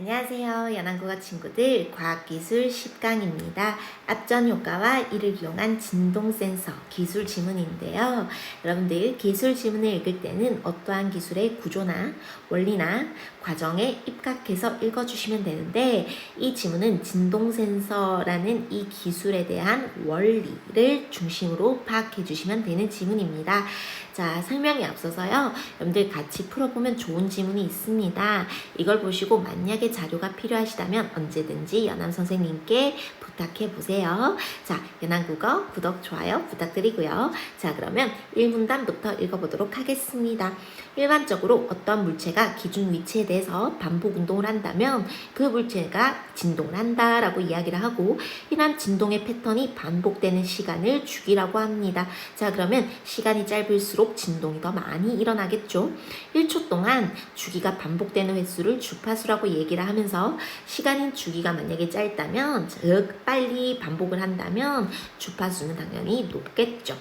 안녕하세요. 연안국어 친구들 과학기술 10강입니다. 앞전 효과와 이를 이용한 진동 센서 기술 지문인데요. 여러분들 기술 지문을 읽을 때는 어떠한 기술의 구조나 원리나 과정에 입각해서 읽어주시면 되는데 이 지문은 진동 센서라는 이 기술에 대한 원리를 중심으로 파악해 주시면 되는 지문입니다. 자, 설명에 앞서서요. 여러분들 같이 풀어보면 좋은 지문이 있습니다. 이걸 보시고 만약에 자료가 필요하시다면 언제든지 연암 선생님께 부탁해 보세요. 자, 연암국어 구독, 좋아요 부탁드리고요. 자, 그러면 1문단부터 읽어보도록 하겠습니다. 일반적으로 어떤 물체가 기준 위치에 대해서 반복 운동을 한다면 그 물체가 진동을 한다라고 이야기를 하고 이러한 진동의 패턴이 반복되는 시간을 주기라고 합니다. 자, 그러면 시간이 짧을수록 진동이 더 많이 일어나겠죠. 1초 동안 주기가 반복되는 횟수를 주파수라고 얘기를 하면서 시간인 주기가 만약에 짧다면 즉 빨리 반복을 한다면 주파수는 당연히 높겠죠.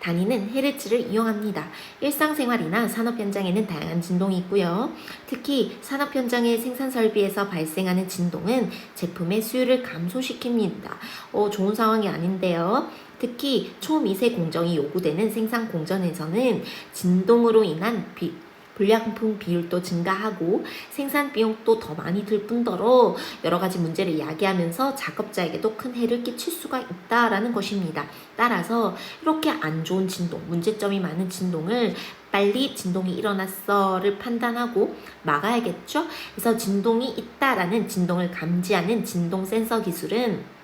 단위는 헤르츠를 이용합니다. 일상생활이나 산업 현장에는 다양한 진동이 있고요. 특히 산업 현장의 생산 설비에서 발생하는 진동은 제품의 수율을 감소시킵니다. 어, 좋은 상황이 아닌데요. 특히 초미세 공정이 요구되는 생산 공정에서는 진동으로 인한 비, 불량품 비율도 증가하고 생산 비용도 더 많이 들 뿐더러 여러 가지 문제를 야기하면서 작업자에게도 큰 해를 끼칠 수가 있다라는 것입니다. 따라서 이렇게 안 좋은 진동, 문제점이 많은 진동을 빨리 진동이 일어났어를 판단하고 막아야겠죠? 그래서 진동이 있다라는 진동을 감지하는 진동 센서 기술은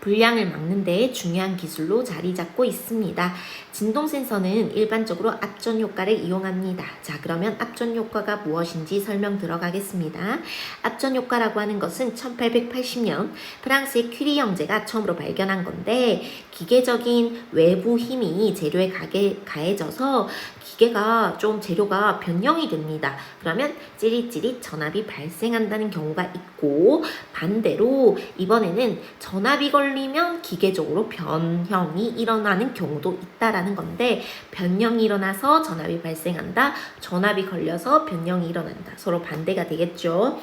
불량을 막는 데 중요한 기술로 자리 잡고 있습니다. 진동 센서는 일반적으로 압전 효과를 이용합니다. 자, 그러면 압전 효과가 무엇인지 설명 들어가겠습니다. 압전 효과라고 하는 것은 1880년 프랑스의 퀴리 형제가 처음으로 발견한 건데 기계적인 외부 힘이 재료에 가게, 가해져서 기계가 좀 재료가 변형이 됩니다. 그러면 찌릿찌릿 전압이 발생한다는 경우가 있고 반대로 이번에는 전압이 걸 리면 기계적으로 변형이 일어나는 경우도 있다라는 건데 변형이 일어나서 전압이 발생한다. 전압이 걸려서 변형이 일어난다. 서로 반대가 되겠죠.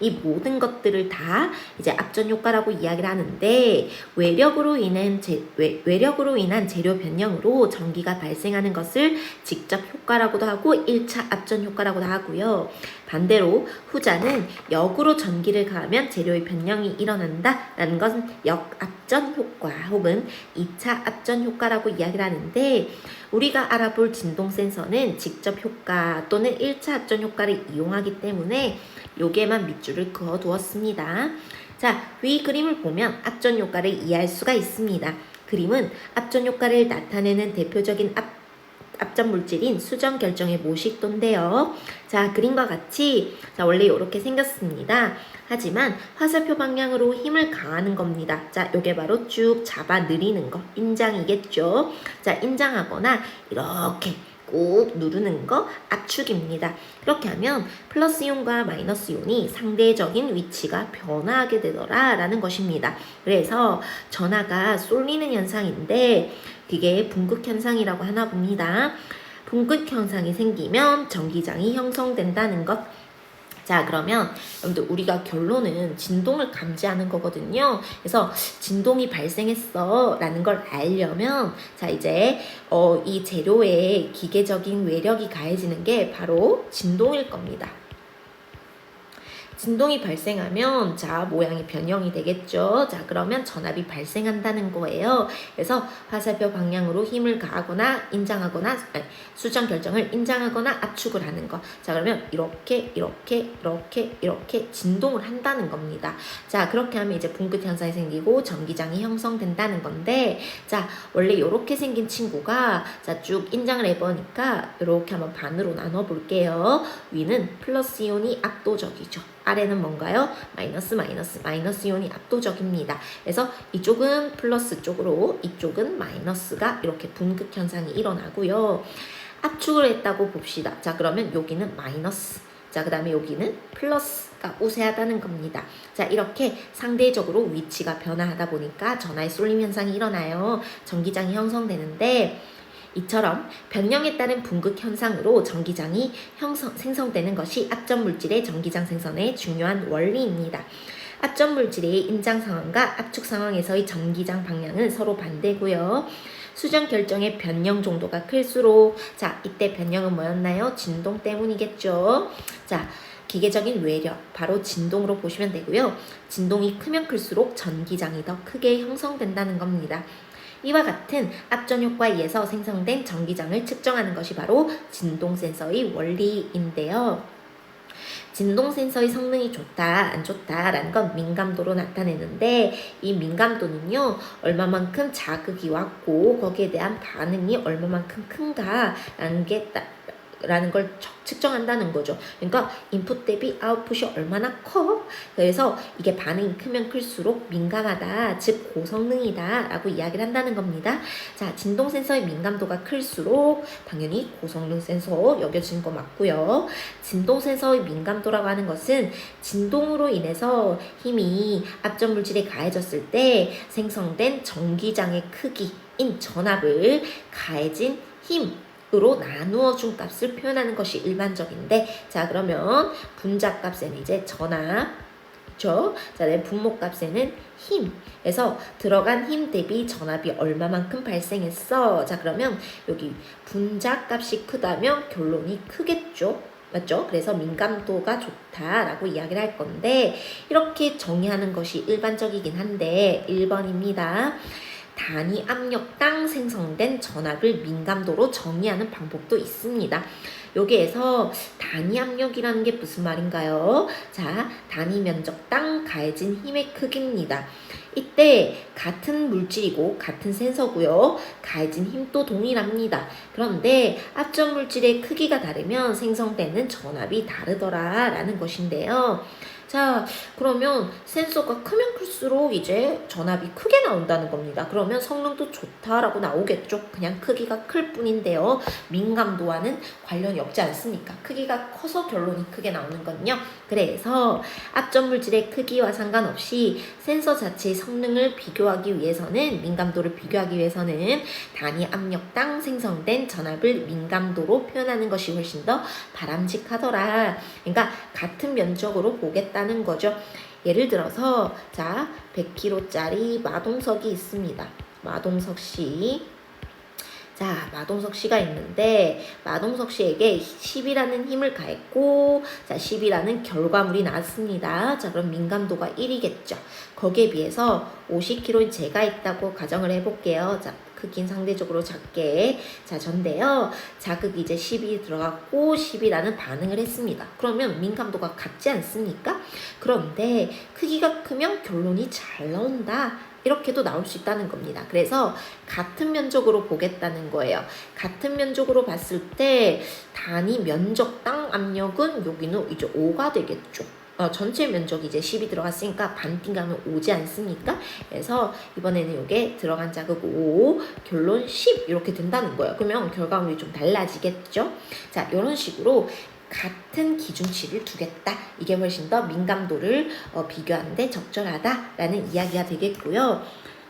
이 모든 것들을 다 이제 압전 효과라고 이야기를 하는데 외력으로 인한 재, 외, 외력으로 인한 재료 변형으로 전기가 발생하는 것을 직접 효과라고도 하고 1차 압전 효과라고도 하고요. 반대로 후자는 역으로 전기를 가하면 재료의 변형이 일어난다라는 것은 역압전 효과 혹은 2차 압전 효과라고 이야기를 하는데 우리가 알아볼 진동 센서는 직접 효과 또는 1차 압전 효과를 이용하기 때문에 요게만 밑줄을 그어 두었습니다. 자, 위 그림을 보면 압전 효과를 이해할 수가 있습니다. 그림은 압전 효과를 나타내는 대표적인 압 앞전 물질인 수정 결정의 모식도인데요. 자, 그림과 같이 자, 원래 이렇게 생겼습니다. 하지만 화살표 방향으로 힘을 가하는 겁니다. 자, 요게 바로 쭉 잡아 느리는 거 인장이겠죠. 자, 인장하거나 이렇게 꾹 누르는 거 압축입니다. 그렇게 하면 플러스 이온과 마이너스 이온이 상대적인 위치가 변화하게 되더라 라는 것입니다. 그래서 전하가 쏠리는 현상인데 그게 분극 현상이라고 하나 봅니다. 분극 현상이 생기면 전기장이 형성된다는 것. 자, 그러면 여러분들 우리가 결론은 진동을 감지하는 거거든요. 그래서 진동이 발생했어 라는 걸 알려면 자, 이제 어, 이 재료에 기계적인 외력이 가해지는 게 바로 진동일 겁니다. 진동이 발생하면 자 모양이 변형이 되겠죠. 자 그러면 전압이 발생한다는 거예요. 그래서 화살표 방향으로 힘을 가하거나 인장하거나 수정 결정을 인장하거나 압축을 하는 거. 자 그러면 이렇게 이렇게 이렇게 이렇게 진동을 한다는 겁니다. 자 그렇게 하면 이제 분긋 현상이 생기고 전기장이 형성된다는 건데 자 원래 이렇게 생긴 친구가 자 쭉 인장을 해보니까 이렇게 한번 반으로 나눠 볼게요. 위는 플러스 이온이 압도적이죠. 아래는 뭔가요? 마이너스 마이너스 마이너스 이온이 압도적입니다. 그래서 이쪽은 플러스 쪽으로 이쪽은 마이너스가 이렇게 분극 현상이 일어나고요. 압축을 했다고 봅시다. 자 그러면 여기는 마이너스 자, 그 다음에 여기는 플러스가 우세하다는 겁니다. 자, 이렇게 상대적으로 위치가 변화하다 보니까 전하의 쏠림 현상이 일어나요. 전기장이 형성되는데, 이처럼 변형에 따른 분극 현상으로 전기장이 형성, 생성되는 것이 앞전 물질의 전기장 생성의 중요한 원리입니다. 앞전 물질의 임장 상황과 압축 상황에서의 전기장 방향은 서로 반대고요. 수정 결정의 변형 정도가 클수록 자 이때 변형은 뭐였나요? 진동 때문이겠죠. 자 기계적인 외력 바로 진동으로 보시면 되고요. 진동이 크면 클수록 전기장이 더 크게 형성된다는 겁니다. 이와 같은 앞전 효과에 의해서 생성된 전기장을 측정하는 것이 바로 진동 센서의 원리인데요. 진동 센서의 성능이 좋다, 안 좋다라는 건 민감도로 나타내는데 이 민감도는요 얼마만큼 자극이 왔고 거기에 대한 반응이 얼마만큼 큰가라는 게 따, 라는 걸 척- 측정한다는 거죠. 그러니까 인풋 대비 아웃풋이 얼마나 커? 그래서 이게 반응이 크면 클수록 민감하다, 즉 고성능이다 라고 이야기를 한다는 겁니다. 자, 진동 센서의 민감도가 클수록 당연히 고성능 센서 여겨지는 거 맞고요. 진동 센서의 민감도라고 하는 것은 진동으로 인해서 힘이 앞전 물질에 가해졌을 때 생성된 전기장의 크기인 전압을 가해진 힘 으로 나누어 준 값을 표현하는 것이 일반적인데 자 그러면 분자 값에는 이제 전압? 자, 내 분모 값에는 힘. 그래서 들어간 힘 대비 전압이 얼마만큼 발생했어. 자, 그러면 여기 분자 값이 크다면 결론이 크겠죠. 맞죠? 그래서 민감도가 좋다라고 이야기를 할 건데 이렇게 정의하는 것이 일반적이긴 한데 1번입니다. 단위 압력당 생성된 전압을 민감도로 정의하는 방법도 있습니다. 여기에서 단위 압력이라는 게 무슨 말인가요? 자, 단위 면적당 가해진 힘의 크기입니다. 이때 같은 물질이고 같은 센서고요. 가해진 힘도 동일합니다. 그런데 앞전 물질의 크기가 다르면 생성되는 전압이 다르더라라는 것인데요. 자, 그러면 센서가 크면 클수록 이제 전압이 크게 나온다는 겁니다. 그러면 성능도 좋다라고 나오겠죠. 그냥 크기가 클 뿐인데요. 민감도와는 관련이 없지 않습니까? 크기가 커서 결론이 크게 나오는 건요. 그래서 앞전 물질의 크기와 상관없이 센서 자체의 성능을 비교하기 위해서는 민감도를 비교하기 위해서는 단위 압력당 생성된 전압을 민감도로 표현하는 것이 훨씬 더 바람직하더라. 그러니까 같은 면적으로 보겠다 는 거죠. 예를 들어서 자 100kg짜리 마동석이 있습니다. 마동석 씨. 자, 마동석 씨가 있는데 마동석 씨에게 10이라는 힘을 가했고 자, 10이라는 결과물이 나왔습니다. 자, 그럼 민감도가 1이겠죠. 거기에 비해서 50kg인 제가 있다고 가정을 해 볼게요. 자, 크긴 상대적으로 작게. 자, 전데요. 자극이 이제 10이 들어갔고 10이라는 반응을 했습니다. 그러면 민감도가 같지 않습니까? 그런데 크기가 크면 결론이 잘 나온다. 이렇게도 나올 수 있다는 겁니다. 그래서 같은 면적으로 보겠다는 거예요. 같은 면적으로 봤을 때 단위 면적당 압력은 여기는 이제 5가 되겠죠. 어, 전체 면적이 이제 10이 들어갔으니까 반띵 가면 5지 않습니까? 그래서 이번에는 이게 들어간 자극 5, 결론 10 이렇게 된다는 거예요. 그러면 결과물이 좀 달라지겠죠? 자, 이런 식으로 같은 기준치를 두겠다. 이게 훨씬 더 민감도를 어, 비교하는데 적절하다라는 이야기가 되겠고요.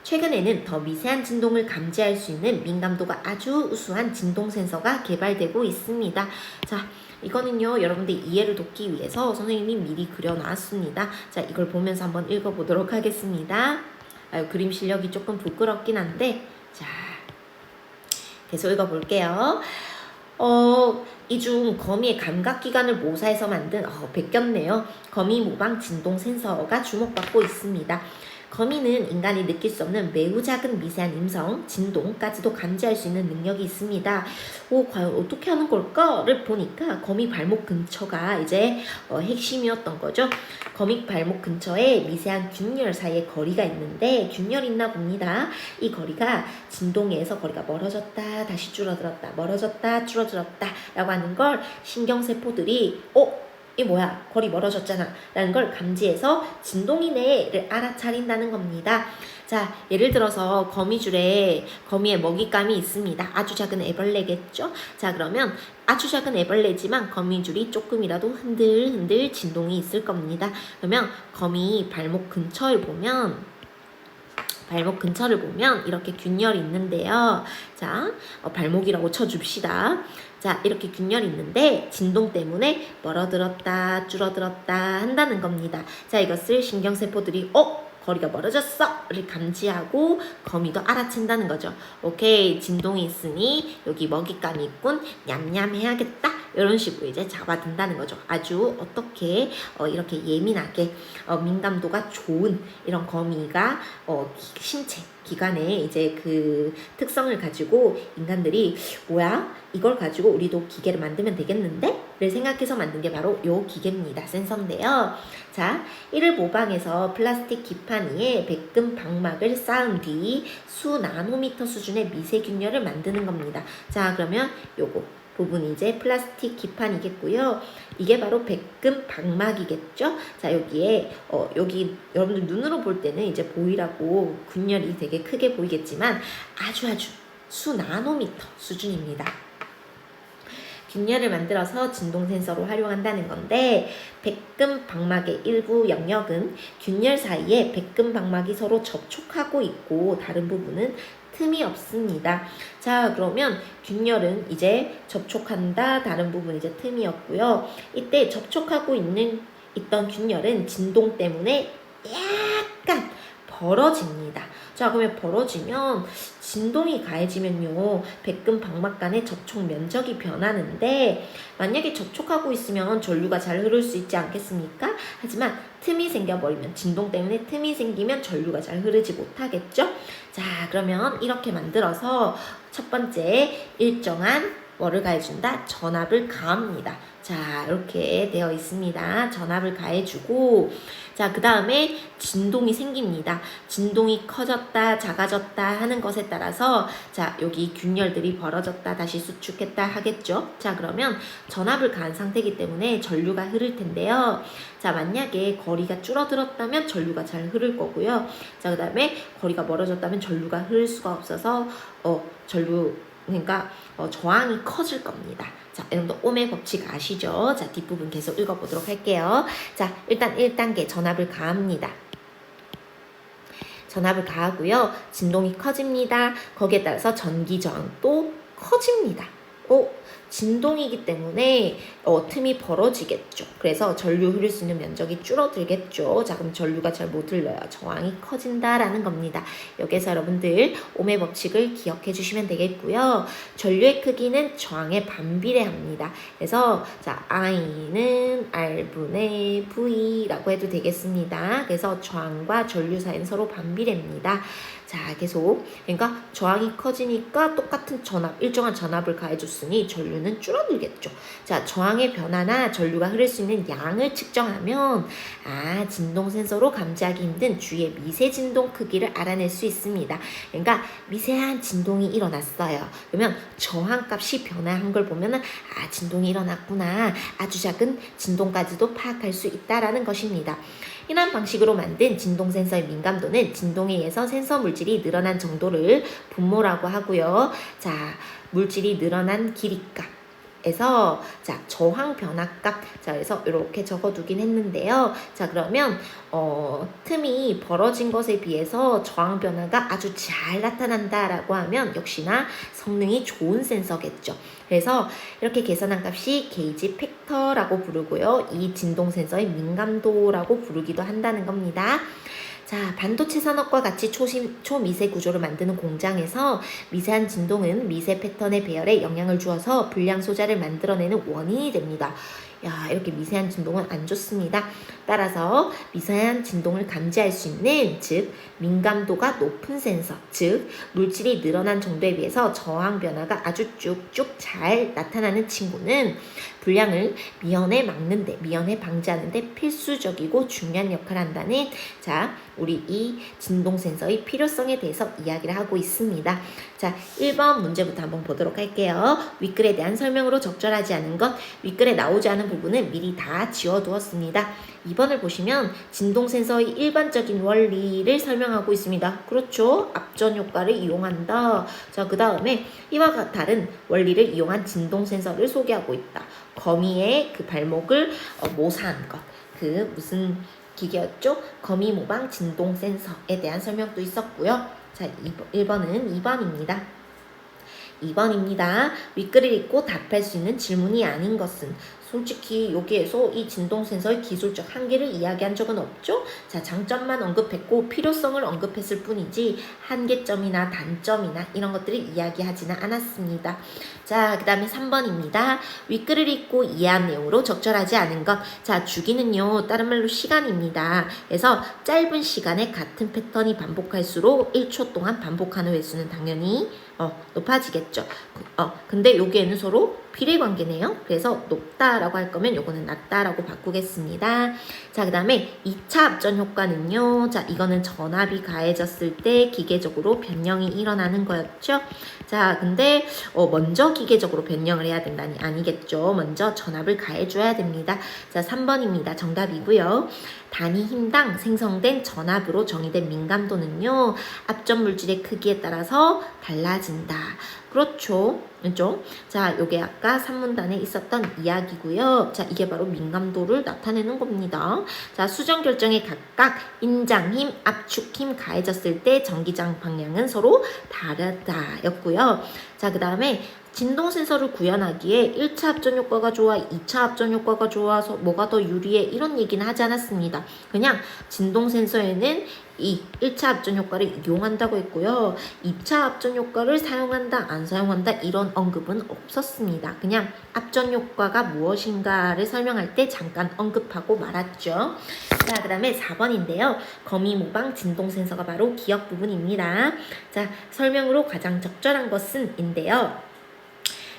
최근에는 더 미세한 진동을 감지할 수 있는 민감도가 아주 우수한 진동 센서가 개발되고 있습니다. 자, 이거는요, 여러분들 이해를 돕기 위해서 선생님이 미리 그려놨습니다. 자, 이걸 보면서 한번 읽어보도록 하겠습니다. 아유, 그림 실력이 조금 부끄럽긴 한데, 자, 계속 읽어볼게요. 어, 이 중 거미의 감각 기관을 모사해서 만든 어, 베꼈네요. 거미 모방 진동 센서가 주목받고 있습니다. 거미는 인간이 느낄 수 없는 매우 작은 미세한 음성, 진동까지도 감지할 수 있는 능력이 있습니다. 오, 과연 어떻게 하는 걸까를 보니까 거미 발목 근처가 이제 어, 핵심이었던 거죠. 거미 발목 근처에 미세한 균열 사이에 거리가 있는데 균열이 있나 봅니다. 이 거리가 진동에서 거리가 멀어졌다, 다시 줄어들었다, 멀어졌다, 줄어들었다 라고 하는 걸 신경세포들이 어? 이 뭐야 거리 멀어졌잖아. 라는 걸 감지해서 진동이네를 알아차린다는 겁니다. 자 예를 들어서 거미줄에 거미의 먹잇감이 있습니다. 아주 작은 애벌레겠죠? 자 그러면 아주 작은 애벌레지만 거미줄이 조금이라도 흔들흔들 진동이 있을 겁니다. 그러면 거미 발목 근처를 보면 발목 근처를 보면 이렇게 균열이 있는데요. 자, 어, 발목이라고 쳐줍시다. 자, 이렇게 균열이 있는데 진동 때문에 멀어들었다, 줄어들었다 한다는 겁니다. 자, 이것을 신경세포들이 어? 거리가 멀어졌어!를 감지하고 거미도 알아챈다는 거죠. 오케이, 진동이 있으니 여기 먹잇감이 있군, 냠냠 해야겠다. 이런 식으로 이제 잡아든다는 거죠. 아주 어떻게 어, 이렇게 예민하게 어, 민감도가 좋은 이런 거미가 어, 기- 신체 기관에 이제 그 특성을 가지고 인간들이 뭐야 이걸 가지고 우리도 기계를 만들면 되겠는데?를 생각해서 만든 게 바로 요 기계입니다. 센서인데요. 자, 이를 모방해서 플라스틱 기판 위에 백금 방막을 쌓은 뒤 수 나노미터 수준의 미세균열을 만드는 겁니다. 자, 그러면 요거 부분이 이제 플라스틱 기판이겠고요. 이게 바로 백금 방막이겠죠. 자 여기에 어 여기 여러분들 눈으로 볼 때는 이제 보이라고 균열이 되게 크게 보이겠지만 아주 아주 수 나노미터 수준입니다. 균열을 만들어서 진동 센서로 활용한다는 건데 백금 방막의 일부 영역은 균열 사이에 백금 방막이 서로 접촉하고 있고 다른 부분은 틈이 없습니다. 자, 그러면 균열은 이제 접촉한다. 다른 부분 이제 틈이 없고요. 이때 접촉하고 있는 있던 균열은 진동 때문에 약간 벌어집니다. 자, 그러면 벌어지면 진동이 가해지면요. 백금 방막 간의 접촉 면적이 변하는데 만약에 접촉하고 있으면 전류가 잘 흐를 수 있지 않겠습니까? 하지만 틈이 생겨버리면 진동 때문에 틈이 생기면 전류가 잘 흐르지 못하겠죠? 자, 그러면 이렇게 만들어서 첫 번째 일정한 뭐를 가해준다? 전압을 가합니다. 자, 이렇게 되어 있습니다. 전압을 가해주고, 자, 그 다음에 진동이 생깁니다. 진동이 커졌다, 작아졌다 하는 것에 따라서, 자, 여기 균열들이 벌어졌다, 다시 수축했다 하겠죠? 자, 그러면 전압을 가한 상태이기 때문에 전류가 흐를 텐데요. 자, 만약에 거리가 줄어들었다면 전류가 잘 흐를 거고요. 자, 그 다음에 거리가 멀어졌다면 전류가 흐를 수가 없어서, 어, 전류, 그러니까 어, 저항이 커질 겁니다. 자, 여러분들 오메 법칙 아시죠? 자, 뒷부분 계속 읽어보도록 할게요. 자, 일단 1단계 전압을 가합니다. 전압을 가하고요. 진동이 커집니다. 거기에 따라서 전기 저항도 커집니다. 어, 진동이기 때문에 어, 틈이 벌어지겠죠. 그래서 전류 흐를 수 있는 면적이 줄어들겠죠. 자, 그럼 전류가 잘 못 흘러요. 저항이 커진다라는 겁니다. 여기서 여러분들 오메 법칙을 기억해 주시면 되겠고요. 전류의 크기는 저항에 반비례합니다. 그래서 자, I는 R분의 V라고 해도 되겠습니다. 그래서 저항과 전류 사이는 서로 반비례입니다. 자, 계속. 그러니까 저항이 커지니까 똑같은 전압, 일정한 전압을 가해줬으니 전류 는 줄어들겠죠. 자, 저항의 변화나 전류가 흐를 수 있는 양을 측정하면, 아, 진동 센서로 감지하기 힘든 주위의 미세 진동 크기를 알아낼 수 있습니다. 그러니까 미세한 진동이 일어났어요. 그러면 저항 값이 변화한 걸 보면은, 아, 진동이 일어났구나. 아주 작은 진동까지도 파악할 수 있다라는 것입니다. 이러한 방식으로 만든 진동 센서의 민감도는 진동에 의해서 센서 물질이 늘어난 정도를 분모라고 하고요. 자, 물질이 늘어난 길이값. 에서 자 저항 변화값 자 그래서 이렇게 적어두긴 했는데요 자 그러면 어 틈이 벌어진 것에 비해서 저항 변화가 아주 잘 나타난다라고 하면 역시나 성능이 좋은 센서겠죠 그래서 이렇게 계산한 값이 게이지 팩터라고 부르고요. 이 진동 센서의 민감도라고 부르기도 한다는 겁니다. 자, 반도체 산업과 같이 초심, 초미세 구조를 만드는 공장에서 미세한 진동은 미세 패턴의 배열에 영향을 주어서 불량 소자를 만들어내는 원인이 됩니다. 야, 이렇게 미세한 진동은 안 좋습니다. 따라서 미세한 진동을 감지할 수 있는, 즉, 민감도가 높은 센서, 즉, 물질이 늘어난 정도에 비해서 저항 변화가 아주 쭉쭉 잘 나타나는 친구는 불량을 미연에 막는데, 미연에 방지하는데 필수적이고 중요한 역할을 한다는, 자, 우리 이 진동 센서의 필요성에 대해서 이야기를 하고 있습니다. 자, 1번 문제부터 한번 보도록 할게요. 윗글에 대한 설명으로 적절하지 않은 것, 윗글에 나오지 않은 부분은 미리 다 지워두었습니다. 2번을 보시면 진동 센서의 일반적인 원리를 설명하고 있습니다. 그렇죠? 앞전 효과를 이용한다. 자, 그 다음에 이와 다른 원리를 이용한 진동 센서를 소개하고 있다. 거미의 그 발목을 어, 모사한 것. 그 무슨 기계였죠. 거미 모방 진동 센서에 대한 설명도 있었고요. 자, 1번은 2번입니다. 2번입니다. 윗글을 읽고 답할 수 있는 질문이 아닌 것은 솔직히 여기에서 이 진동 센서의 기술적 한계를 이야기한 적은 없죠. 자, 장점만 언급했고 필요성을 언급했을 뿐이지 한계점이나 단점이나 이런 것들을 이야기하지는 않았습니다. 자, 그 다음에 3번입니다. 윗글을 읽고 이해한 내용으로 적절하지 않은 것. 자, 주기는요, 다른 말로 시간입니다. 그래서 짧은 시간에 같은 패턴이 반복할수록 1초 동안 반복하는 횟수는 당연히 어, 높아지겠죠. 그- 어, 근데 여기에는 서로 비례 관계네요. 그래서 높다라고 할 거면 요거는 낮다라고 바꾸겠습니다. 자, 그 다음에 2차 합전 효과는요. 자, 이거는 전압이 가해졌을 때 기계적으로 변형이 일어나는 거였죠. 자, 근데 어, 먼저 기계적으로 변형을 해야 된다니 아니겠죠. 먼저 전압을 가해줘야 됩니다. 자, 3번입니다. 정답이고요. 단위 힘당 생성된 전압으로 정의된 민감도는요. 앞전 물질의 크기에 따라서 달라진다. 그렇죠. 그죠? 자, 요게 아까 산문단에 있었던 이야기고요. 자, 이게 바로 민감도를 나타내는 겁니다. 자, 수정 결정에 각각 인장 힘, 압축 힘 가해졌을 때 전기장 방향은 서로 다르다였고요. 자, 그 다음에 진동 센서를 구현하기에 1차 합전 효과가 좋아, 2차 합전 효과가 좋아서 뭐가 더 유리해 이런 얘기는 하지 않았습니다. 그냥 진동 센서에는 이 1차 합전 효과를 이용한다고 했고요. 2차 합전 효과를 사용한다, 안 사용한다 이런 언급은 없었습니다. 그냥 합전 효과가 무엇인가를 설명할 때 잠깐 언급하고 말았죠. 자, 그 다음에 4번인데요. 거미 모방 진동 센서가 바로 기억 부분입니다. 자, 설명으로 가장 적절한 것은 인데요.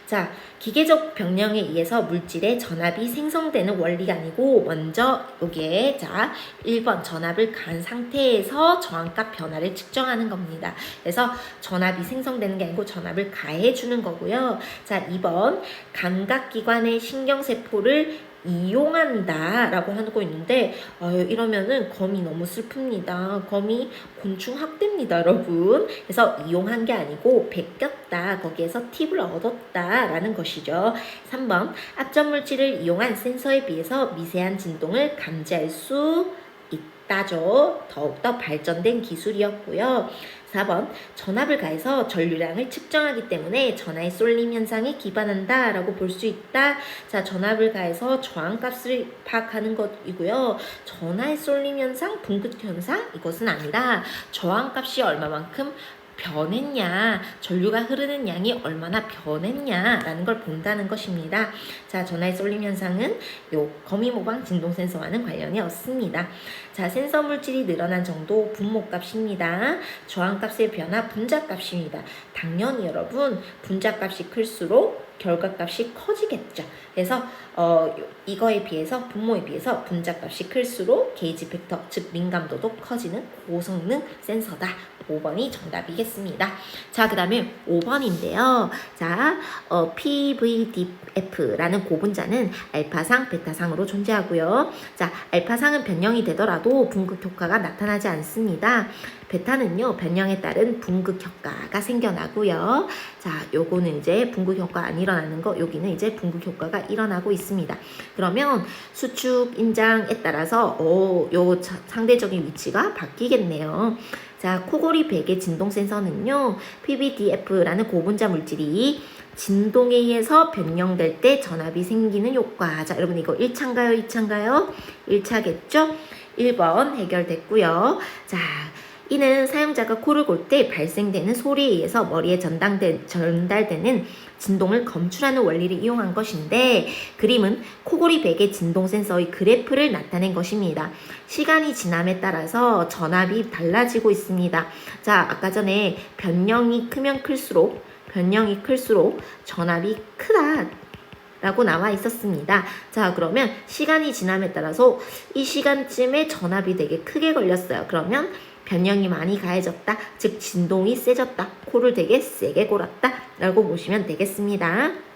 자, 기계적 변형에 의해서 물질의 전압이 생성되는 원리가 아니고 먼저 여기에 자 1번 전압을 간 상태에서 저항값 변화를 측정하는 겁니다. 그래서 전압이 생성되는 게 아니고 전압을 가해 주는 거고요. 자 2번 감각기관의 신경세포를 이용한다라고 하고 있는데 아유, 이러면은 검이 너무 슬픕니다. 검이 곤충 학대입니다, 여러분. 그래서 이용한 게 아니고 베꼈다. 거기에서 팁을 얻었다라는 것이죠. 3번 앞전 물질을 이용한 센서에 비해서 미세한 진동을 감지할 수 있다죠. 더욱더 발전된 기술이었고요. 4번 전압을 가해서 전류량을 측정하기 때문에 전하의 쏠림 현상에 기반한다 라고 볼 수 있다. 자 전압을 가해서 저항값을 파악하는 것이고요. 전하의 쏠림 현상, 분급 현상 이것은 아니라 저항값이 얼마만큼 변했냐, 전류가 흐르는 양이 얼마나 변했냐라는 걸 본다는 것입니다. 자, 전하의 쏠림 현상은 요 거미 모방 진동 센서와는 관련이 없습니다. 자, 센서 물질이 늘어난 정도 분모값입니다. 저항값의 변화 분자값입니다. 당연히 여러분 분자값이 클수록 결과값이 커지겠죠. 그래서 어, 이거에 비해서 분모에 비해서 분자값이 클수록 게이지 팩터 즉 민감도도 커지는 고성능 센서다. 5번이 정답이겠습니다. 자, 그 다음에 5번인데요. 자, 어, PVDF라는 고분자는 알파상, 베타상으로 존재하고요. 자, 알파상은 변형이 되더라도 분극 효과가 나타나지 않습니다. 베타는요, 변형에 따른 분극 효과가 생겨나고요. 자, 요거는 이제 분극 효과 안 일어나는 거, 여기는 이제 분극 효과가 일어나고 있습니다. 그러면 수축 인장에 따라서 어, 요 자- 상대적인 위치가 바뀌겠네요. 자, 코골이 베개 진동 센서는요, PBDF라는 고분자 물질이 진동에 의해서 변형될 때 전압이 생기는 효과. 자, 여러분 이거 1차인가요? 2차인가요? 1차겠죠? 1번 해결됐고요. 자, 이는 사용자가 코를 골 때 발생되는 소리에 의해서 머리에 전당된, 전달되는 진동을 검출하는 원리를 이용한 것인데 그림은 코골이 베개 진동 센서의 그래프를 나타낸 것입니다. 시간이 지남에 따라서 전압이 달라지고 있습니다. 자, 아까 전에 변형이 크면 클수록 변형이 클수록 전압이 크다. 라고 나와 있었습니다. 자, 그러면 시간이 지남에 따라서 이 시간쯤에 전압이 되게 크게 걸렸어요. 그러면 변형이 많이 가해졌다. 즉, 진동이 세졌다. 코를 되게 세게 골았다. 라고 보시면 되겠습니다.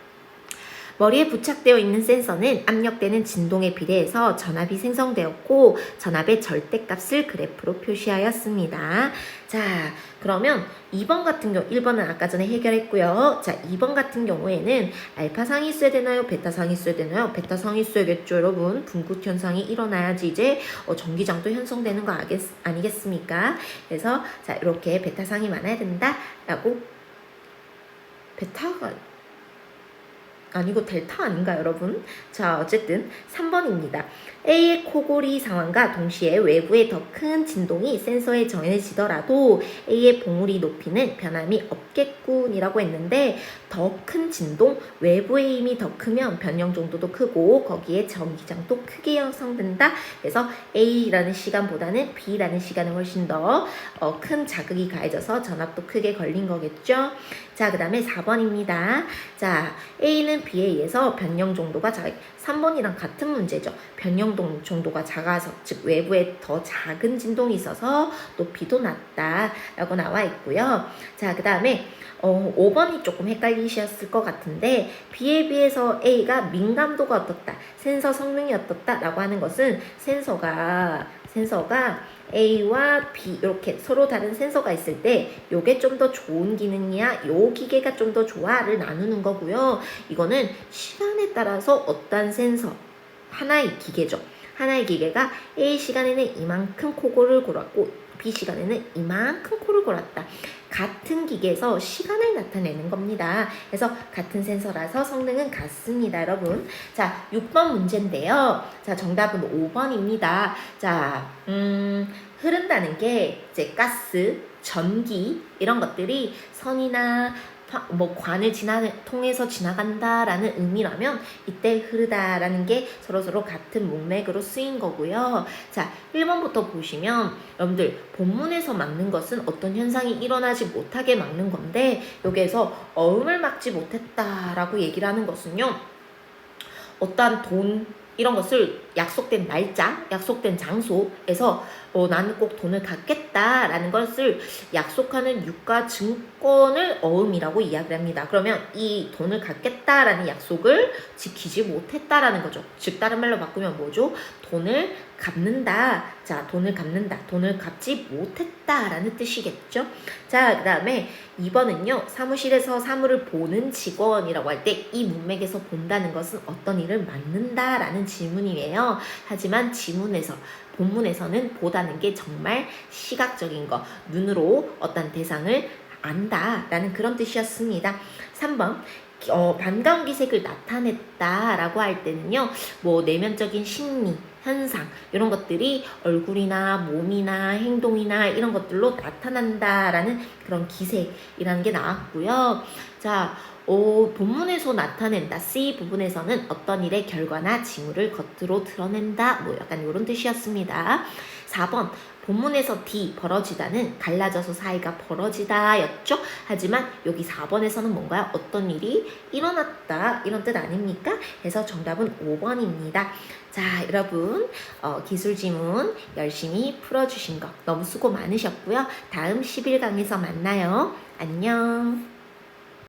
머리에 부착되어 있는 센서는 압력되는 진동에 비례해서 전압이 생성되었고 전압의 절대값을 그래프로 표시하였습니다. 자, 그러면 2번 같은 경우 1번은 아까 전에 해결했고요. 자, 2번 같은 경우에는 알파 상이 있어야 되나요? 베타 상이 있어야 되나요? 베타 상이 있어야겠죠, 여러분. 분구 현상이 일어나야지 이제 어, 전기장도 형성되는 거 아겠, 아니겠습니까? 그래서 자, 이렇게 베타 상이 많아야 된다라고 베타가 아니고 델타 아닌가 여러분? 자 어쨌든 3번입니다. A의 코골이 상황과 동시에 외부의 더 큰 진동이 센서에 전해지더라도 A의 봉우리 높이는 변함이 없겠군이라고 했는데 더 큰 진동, 외부의 힘이 더 크면 변형 정도도 크고 거기에 전기장도 크게 형성된다. 그래서 A라는 시간보다는 B라는 시간은 훨씬 더 어, 큰 자극이 가해져서 전압도 크게 걸린 거겠죠. 자, 그 다음에 4번입니다. 자, A는 B에 의해서 변형 정도가 작, 3번이랑 같은 문제죠. 변형 동- 정도가 작아서, 즉 외부에 더 작은 진동이 있어서 높이도 낮다라고 나와 있고요. 자, 그 다음에 어, 5번이 조금 헷갈리셨을 것 같은데 B에 비해서 A가 민감도가 어떻다, 센서 성능이 어떻다라고 하는 것은 센서가 센서가 A와 B 이렇게 서로 다른 센서가 있을 때 요게 좀 더 좋은 기능이야 요 기계가 좀 더 좋아를 나누는 거고요 이거는 시간에 따라서 어떤 센서 하나의 기계죠. 하나의 기계가 A 시간에는 이만큼 코골을 골았고 B 시간에는 이만큼 코를 골았다. 같은 기계에서 시간을 나타내는 겁니다. 그래서 같은 센서라서 성능은 같습니다 여러분. 자 6번 문제인데요. 자 정답은 5번입니다. 자 음, 흐른다는 게 이제 가스, 전기 이런 것들이 선이나 파- 뭐 관을 지나 통해서 지나간다라는 의미라면 이때 흐르다라는 게 서로 서로 같은 문맥으로 쓰인 거고요. 자, 1번부터 보시면 여러분들 본문에서 막는 것은 어떤 현상이 일어나지 못하게 막는 건데 여기에서 어음을 막지 못했다라고 얘기를 하는 것은요. 어떠한 돈 이런 것을 약속된 날짜, 약속된 장소에서 어, 나는 꼭 돈을 갚겠다라는 것을 약속하는 유가 증권을 어음이라고 이야기를 합니다. 그러면 이 돈을 갚겠다라는 약속을 지키지 못했다라는 거죠. 즉 다른 말로 바꾸면 뭐죠? 돈을 갚는다. 자, 돈을 갚는다. 돈을 갚지 못했다라는 뜻이겠죠. 자, 그 다음에 2번은요. 사무실에서 사물을 보는 직원이라고 할 때 이 문맥에서 본다는 것은 어떤 일을 맡는다라는 질문이에요. 하지만 지문에서 본문에서는 보다는 게 정말 시각적인 거, 눈으로 어떤 대상을 안다라는 그런 뜻이었습니다. 3번 어, 반가운 기색을 나타냈다라고 할 때는요, 뭐 내면적인 심리, 현상 이런 것들이 얼굴이나 몸이나 행동이나 이런 것들로 나타난다라는 그런 기색이라는 게 나왔고요. 자, 어, 본문에서 나타낸다 C 부분에서는 어떤 일의 결과나 징후를 겉으로 드러낸다 뭐 약간 이런 뜻이었습니다. 4번 본문에서 D 벌어지다는 갈라져서 사이가 벌어지다였죠. 하지만 여기 4번에서는 뭔가요? 어떤 일이 일어났다 이런 뜻 아닙니까? 그래서 정답은 5번입니다. 자 여러분 어, 기술 지문 열심히 풀어주신 거 너무 수고 많으셨고요. 다음 11강에서 만나요. 안녕.